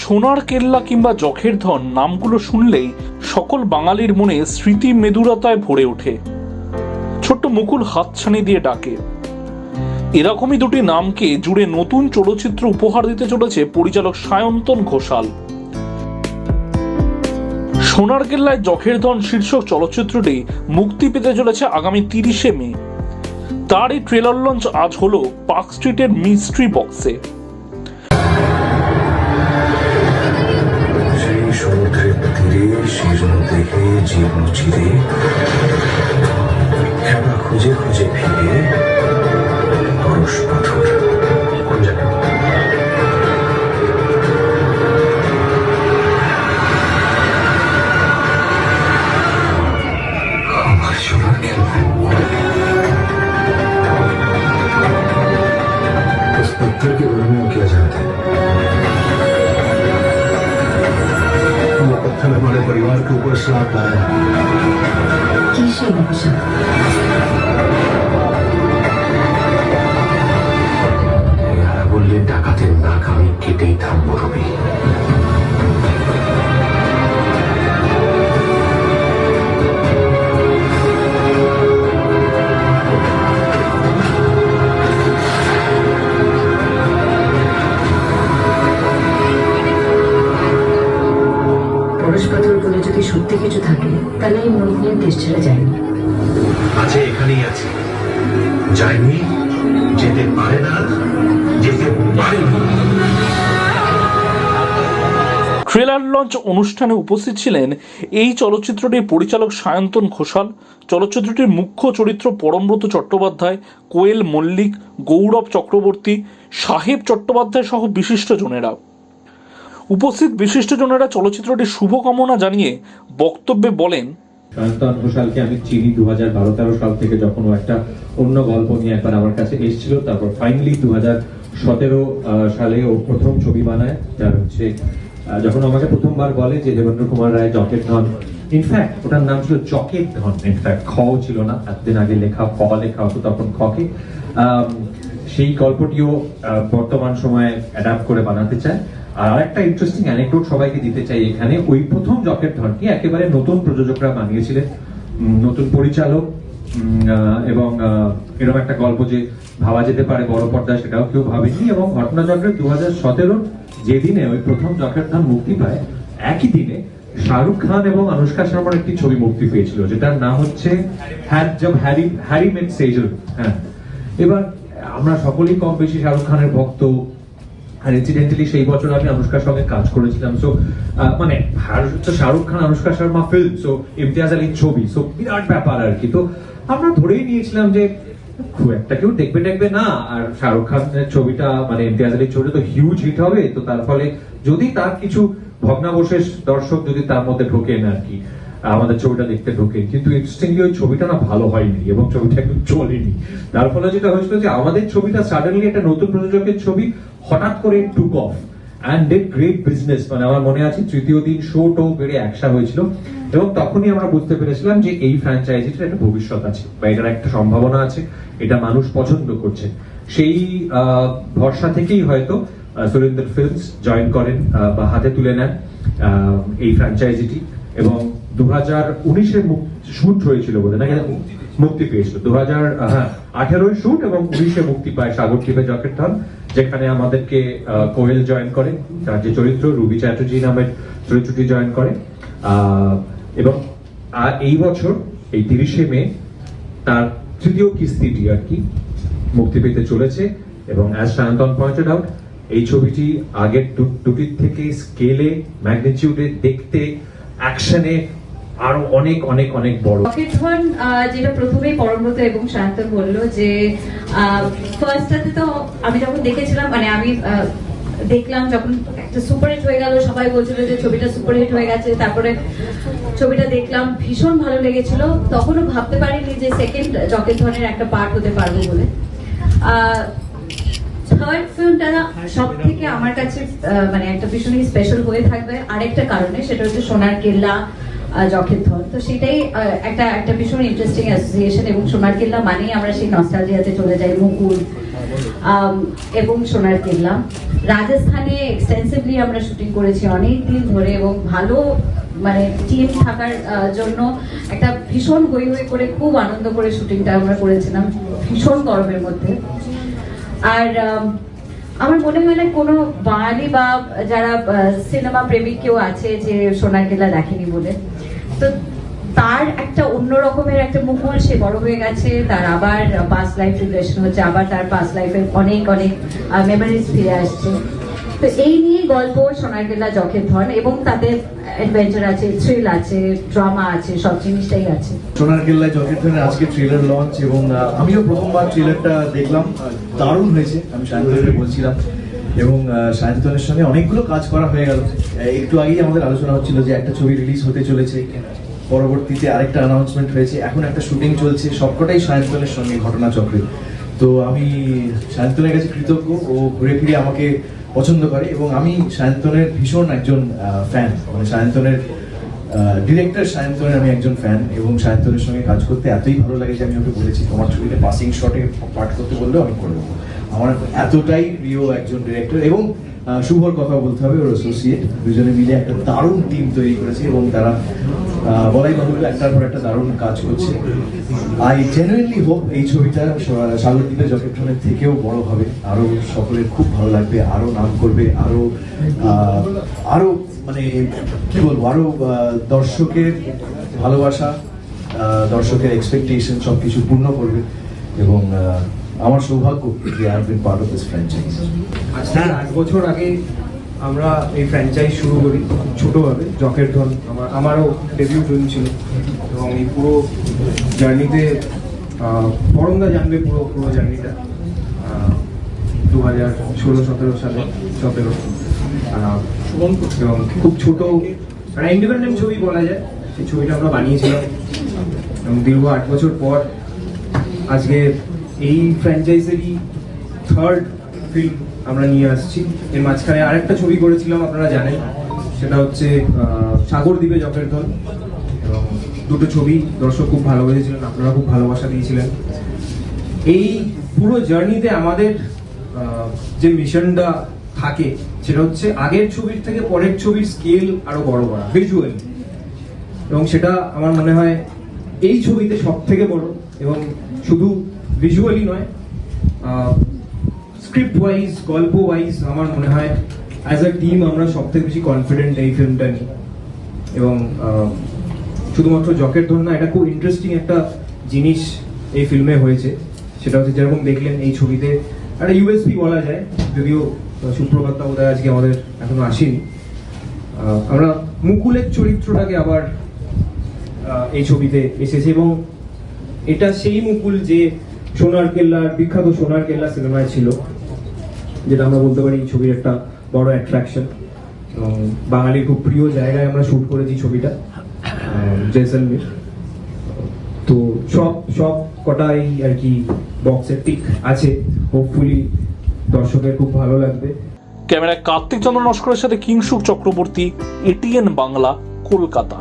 সোনার কেল্লা কিংবা জখের ধন নামগুলো শুনলেই সকল বাঙালির মনে স্মৃতি মেদুরতায় ভরে ওঠে। ছোট্ট মুকুল হাতছানি দিয়ে ডাকে। এরকমই দুটি নামকে জুড়ে নতুন চলচ্চিত্র উপহার দিতে চলেছে পরিচালক সায়ন্তন ঘোষাল। সোনার কেল্লায় জখের ধন শীর্ষক চলচ্চিত্রটি মুক্তি পেতে চলেছে আগামী তিরিশে মে। তারই ট্রেলার লঞ্চ আজ হলো পার্ক স্ট্রিটের মিস্ট্রি বক্সে। जीवन जीवे এখানেই আছে। যায়নি যেতে পারে না, যেতে পারে না। ট্রেলার লঞ্চ অনুষ্ঠানে উপস্থিত ছিলেন এই চলচ্চিত্রটির পরিচালক সায়ন্তন ঘোষাল, চলচ্চিত্রটির মুখ্য চরিত্র পরমব্রত চট্টোপাধ্যায়, কোয়েল মল্লিক, গৌরব চক্রবর্তী, সাহেব চট্টোপাধ্যায় সহ বিশিষ্টজনেরা। উপস্থিত বিশিষ্টজনেরা চলচ্চিত্রটির শুভকামনা জানিয়ে বক্তব্যে বলেন সায়ন্তন ঘোষালকে আমি চিনি দু হাজার সাল থেকে যখন একটা অন্য গল্প নিয়ে একবার আমার কাছে এসেছিল, তারপর ফাইনালি দু সতেরো সালে ও প্রথম ছবি বানায়, যার হচ্ছে যখন আমাকে প্রথমবার বলে যে দেবেন্দ্র কুমার রায় জকেট ধন ইনফ্যাক্ট ওটার নাম ছিল জকেট ধন ইনফ্যাক্ট খ ছিল না, এতদিন আগে লেখা ক লেখা হতো তখন খকে সেই গল্পটিও বর্তমান সময়ে অ্যাডাপ্ট করে বানাতে চায়। আর আরেকটা ইন্টারেস্টিং অ্যানেকডোট সবাইকে দিতে চাই এখানে। ওই প্রথম জকের ধরটি একেবারে নতুন প্রযোজকরা বানিয়েছিলেন নতুন পরিচালক এবং এরকম একটা গল্প যে ভাবা যেতে পারে বড় পর্দায় সেটাও কেউ ভাবেনি এবং ঘটনাচক্রের দু হাজার সতেরো যেদিনে ওই প্রথম জকের ধান মুক্তি পায়, একই দিনে শাহরুখ খান এবং অনুষ্কা শর্মার একটি ছবি মুক্তি পেয়েছিল, যেটার নাম হচ্ছে had Jab Harry Harry met Sejal হ্যাঁ। এবার আমরা সকলেই কম বেশি শাহরুখ খানের ভক্ত আর ইনসিডেন্টালি সেই বছর আমি অনুষ্কার সঙ্গে কাজ করেছিলাম। সো মানে শাহরুখ খান অনুষ্কা শর্মা ফিল্ম সো ইমতিয়াজ আলীর ছবি সো বিরাট ব্যাপার আর কি। তো আমরা ধরেই নিয়েছিলাম যে খুব একটা কেউ দেখবে দেখবে না, আর শাহরুখ খানের ছবিটা মানে ইমতিয়াজ আলীর ছবিটা তো হিউজ হিট হবে, তো তার ফলে যদি তার কিছু ভগ্নাবশেষ দর্শক যদি তার মধ্যে ঢোকেন আর কি, আমাদের ছবিটা দেখতে ঢোকে কিন্তু ইন্টারেস্টিংলি ওই ছবিটা না ভালো হয়নি, এবং ছবিটা একদম চলেনি। তার ফলে যেটা হয়েছিল যে আমাদের ছবিটা সাডেনলি একটা নতুন প্রযোজকের ছবি হঠাৎ করে took off and did great business মানে আমার মনে আছে, তৃতীয় দিন শো টো বেড়ে একসা হয়েছিল। এবং তখনই আমরা বুঝতে পেরেছিলাম যে এই ফ্র্যাঞ্চাইজিটার একটা ভবিষ্যৎ আছে বা এটার একটা সম্ভাবনা আছে, এটা মানুষ পছন্দ করছে। সেই ভরসা থেকেই হয়তো সুরেন্দ্র ফিল্মস জয়েন করেন বা হাতে তুলে নেন এই ফ্র্যাঞ্চাইজিটি এবং দু হাজার উনিশে শুট হয়েছিল বোধ নাকি? মুক্তি পেয়েছিল। দু হাজার হ্যাঁ শুট এবং উনিশে মুক্তি পায় সাগর টিপে জকেট ধন যেখানে আমাদেরকে কোয়েল জয়েন করে, তার যে চরিত্র, রুবি চ্যাটার্জি নামের চরিত্রটি জয়েন করে। এবং এই বছর, এই তিরিশে মে, তার তৃতীয় কিস্তিটি আর কি মুক্তি পেতে চলেছে এবং অ্যাজ সায়ন্তন পয়েন্টেড আউট এই ছবিটি আগের দুটির থেকে স্কেলে ম্যাগনিটিউডে দেখতে অ্যাকশনে আরও অনেক অনেক অনেক বড়। রকেটন যেটা প্রথমেই পরমব্রত এবং সায়ন্তন বলল যে ফার্স্টটাতে তো আমি যখন দেখেছিলাম মানে আমি দেখলাম যখন একটা সুপারহিট হয়ে গেল, সবাই বলছিল যে ছবিটা সুপারহিট হয়ে গেছে। তারপরে ছবিটা দেখলাম, ভীষণ ভালো লেগেছিল। তখনও ভাবতে পারিনি যে সেকেন্ড জকের ধরনের একটা পার্ট হতে পারব বলে। থার্ড ফিল্মটা সব থেকে আমার কাছে মানে একটা ভীষণই স্পেশাল হয়ে থাকবে। আরেকটা কারণে, সেটা হচ্ছে সোনার কেল্লা। ধর তো সেটাই একটা একটা ভীষণ ইন্টারেস্টিং অ্যাসোসিয়েশন এবং সোনার কেল্লা মানেই আমরা সেই নস্টালজিয়াতে চলে যাই, মুকুল এবং সোনার কেল্লা। রাজস্থানে এক্সটেন্সিভলি আমরা শুটিং করেছি অনেক দিন ধরে এবং ভালো মানে টিম থাকার জন্য একটা ভীষণ হই হই করে খুব আনন্দ করে শুটিংটা আমরা করেছিলাম, ভীষণ গরমের মধ্যে। আর আমার মনে হয় না কোনো বাঙালি বা যারা সিনেমা প্রেমিক কেউ আছে যে সোনার কেল্লা দেখেনি বলে। তো তার একটা অন্য রকমের একটা মুকুল, সে বড় হয়ে গেছে, তার আবার পাস লাইফ রিলেশন হচ্ছে, আবার তার পাস লাইফের অনেক অনেক মেমোরিজ ফিরে আসছে। তো এই নিয়ে গল্প সোনার কেল্লা জখের ধন এবং তাতে অ্যাডভেঞ্চার আছে থ্রিল আছে ড্রামা আছে, সব জিনিসটাই আছে। সোনার কেল্লায় জকের ধরনের আজকে ট্রেলার লঞ্চ এবং আমিও প্রথমবার ট্রেলারটা দেখলাম দারুণ হয়েছে, আমি সায়ন্তনকে বলছিলাম। এবং সায়ন্তনের সঙ্গে অনেকগুলো কাজ করা হয়ে গেল। একটু আগেই আমাদের আলোচনা হচ্ছিল যে একটা ছবি রিলিজ হতে চলেছে, পরবর্তীতে আরেকটা অ্যানাউন্সমেন্ট হয়েছে। এখন একটা শুটিং চলছে, সবকটাই সায়ন্তনের সঙ্গে ঘটনাচক্রে। তো আমি সায়ন্তনের কাছে কৃতজ্ঞ, ও ঘুরে ফিরে আমাকে পছন্দ করে এবং আমি সায়ন্তনের ভীষণ একজন ফ্যান মানে সায়ন্তনের ডিরেক্টর সায়ন্তনের আমি একজন ফ্যান এবং সায়ন্তনের সঙ্গে কাজ করতে এতই ভালো লাগে যে আমি ওকে বলেছি, তোমার ছবিতে পাসিং শটে পাঠ করতে বললেও আমি করে দেবো আমার এতটাই প্রিয় একজন ডিরেক্টর এবং শুভর কথা বলতে হবে ওর অ্যাসোসিয়েট দুজনে মিলে একটা দারুণ টিম তৈরি করেছে এবং তারা বলাই বাহুল্য একটার পর একটা দারুণ কাজ করছে। আই জেনুইনলি হোপ এই ছবিটা স- সাগরদ্বীপে জকেট্রনের থেকেও বড় হবে আরও সকলের খুব ভালো লাগবে আরও নাম করবে আরও আহ, আরও মানে কি বলব আরও আহ, দর্শকের ভালোবাসা দর্শকের এক্সপেকটেশন সবকিছু পূর্ণ করবে এবং আমার সৌভাগ্য যে I been part of this franchise থেকে আট বছর আগে আমরা এই ফ্র্যাঞ্চাইজ শুরু করি ছোটোভাবে, জকের ধন, আমার, আমারও ডেবিউ ফিল্ম ছিল। এবং এই পুরো জার্নিতে পরমদা জানবে পুরো পুরো জার্নিটা দু হাজার ষোলো, সতেরো সালে সতেরো এবং খুব ছোট একটা ইন্ডিপেন্ডেন্ট ছবি বলা যায়, সেই ছবিটা আমরা বানিয়েছিলাম। এবং দীর্ঘ আট বছর পর আজকে এই ফ্র্যাঞ্চাইজেরই থার্ড ফিল্ম আমরা নিয়ে আসছি। এর মাঝখানে আরেকটা ছবি করেছিলাম আপনারা জানেন। সেটা হচ্ছে আহ, সাগরদ্বীপে জকের দল। এবং দুটো ছবি দর্শক খুব ভালো ভালোবেসেছিলেন আপনারা খুব ভালোবাসা দিয়েছিলেন। এই পুরো জার্নিতে আমাদের যে মিশনটা থাকে সেটা হচ্ছে আগের ছবির থেকে পরের ছবির স্কেল আরও বড় করা ভিজুয়ালি এবং সেটা আমার মনে হয় এই ছবিতে সব থেকে বড়। এবং শুধু ভিজুয়ালি নয় স্ক্রিপ্ট ওয়াইজ গল্প ওয়াইজ আমার মনে হয় অ্যাজ আ টিম আমরা সব থেকে বেশি কনফিডেন্ট এই ফিল্মটা নিয়ে এবং শুধুমাত্র জকের ধর না এটা খুব ইন্টারেস্টিং একটা জিনিস এই ফিল্মে হয়েছে। সেটা হচ্ছে যেরকম দেখলেন এই ছবিতে একটা ইউএসপি বলা যায় যদিও আহ, সুপ্রভাতটা বোধহয় আজকে আমাদের এখনও আসেনি। আমরা মুকুলের চরিত্রটাকে আবার এই ছবিতে এসেছে এবং এটা সেই মুকুল যে সোনার কেল্লার বিখ্যাত সোনার কেল্লা সিনেমায় ছিল, যেটা আমরা বলতে পারি এই ছবির একটা বড় অ্যাট্রাকশন এবং বাঙালির খুব প্রিয় জায়গায় আমরা শুট করেছি ছবিটা জয়সলমীর তো সব সব কটাই আর কি বক্সের টিক আছে। হোপফুলি দর্শকের খুব ভালো লাগবে। ক্যামেরায় কার্তিক চন্দ্র নস্করের সাথে কিংসুক চক্রবর্তী এটিএন বাংলা, কলকাতা।